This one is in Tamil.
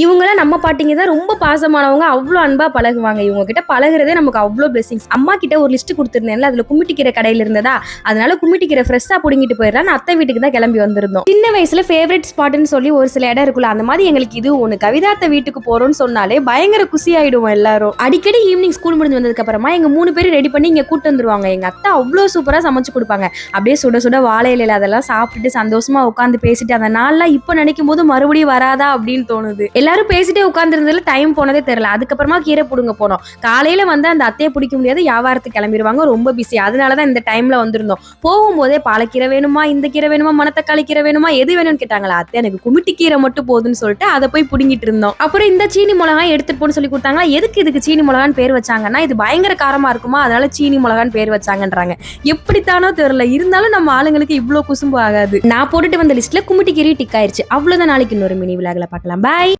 இவங்களாம் நம்ம பாட்டிங்க தான் ரொம்ப பாசமானவங்க அவ்வளோ அன்பாக பழகுவாங்க. இவங்க கிட்ட பழகிறதே நமக்கு அவ்வளோ பிளெஸிங்ஸ் அம்மா கிட்ட ஒரு லிஸ்ட் கொடுத்துருந்தேன்ல அதில் கும்மிட்டிக்கிற கடையில் இருந்ததா? அதனால கும்மிட்டிக்கிற ஃப்ரெஷ்ஷாக பிடிங்கிட்டு போயிடலாம் அத்தை வீட்டுக்கு தான் கிளம்பி வந்திருந்தோம். சின்ன வயசுல ஃபேவரட் ஸ்பாட்னு சொல்லி ஒரு சில இடம் இருக்குல்ல அந்த மாதிரி எங்களுக்கு இது ஒன்று கவிதாத்த வீட்டுக்கு போகிறோம்னு சொன்னாலே பயங்கர குசி ஆயிடுவோம் எல்லாரும். அடிக்கடி ஈவினிங் ஸ்கூல் முடிஞ்சு வந்ததுக்கு அப்புறமா எங்க மூணு பேரும் ரெடி பண்ணி இங்கே கூட்டு வந்துருவாங்க. எங்க அத்தை அவ்வளோ சூப்பராக சமைச்சு கொடுப்பாங்க. அப்படியே சுட சுட வாழையில அதெல்லாம் சாப்பிட்டுட்டு சந்தோஷமா உட்காந்து பேசிட்டு அந்த நாள்லாம் இப்போ நினைக்கும் போது மறுபடியும் வராதா அப்படின்னு தோணுது. எல்லாரும் பேசிட்டே உட்காந்துருந்ததுல டைம் போனதே தெரியல. அதுக்கப்புறமா கீரை பிடுங்க போனோம். காலையில வந்து அந்த அத்தையை பிடிக்க முடியாது வியாபாரத்துக்கு கிளம்பிடுவாங்க ரொம்ப பிஸி அதனாலதான் இந்த டைம்ல வந்திருந்தோம். போகும்போதே பாலக்கீரை வேணுமா இந்த கீரை வேணுமா மணத்தக்காளி கீரை வேணுமா எது வேணும்னு கேட்டாங்களா அத்தை எனக்கு குமிட்டி கீரை மட்டும் போதுன்னு சொல்லிட்டு அதை போய் புடுங்கிட்டு இருந்தோம். அப்புறம் இந்த சீனி மிளகாய் எடுத்துட்டு போன்னு சொல்லி கொடுத்தாங்களா எதுக்கு இதுக்கு சீனி மிளகான்னு பேர் வச்சாங்கன்னா இது பயங்கர காரமா இருக்குமா அதனால சீனி மிளகான்னு பேர் வச்சாங்கன்றாங்க. எப்படித்தானோ தெரியல இருந்தாலும் நம்ம ஆளுங்களுக்கு இவ்வளோ குசும்பு ஆகாது. நான் போட்டுட்டு வந்த லிஸ்ட்ல குமிட்டி கீரை டிக் ஆயிருச்சு. அவ்வளவுதான் நாளைக்கு இன்னொரு மினி விழாக்களை பார்க்கலாம். பாய்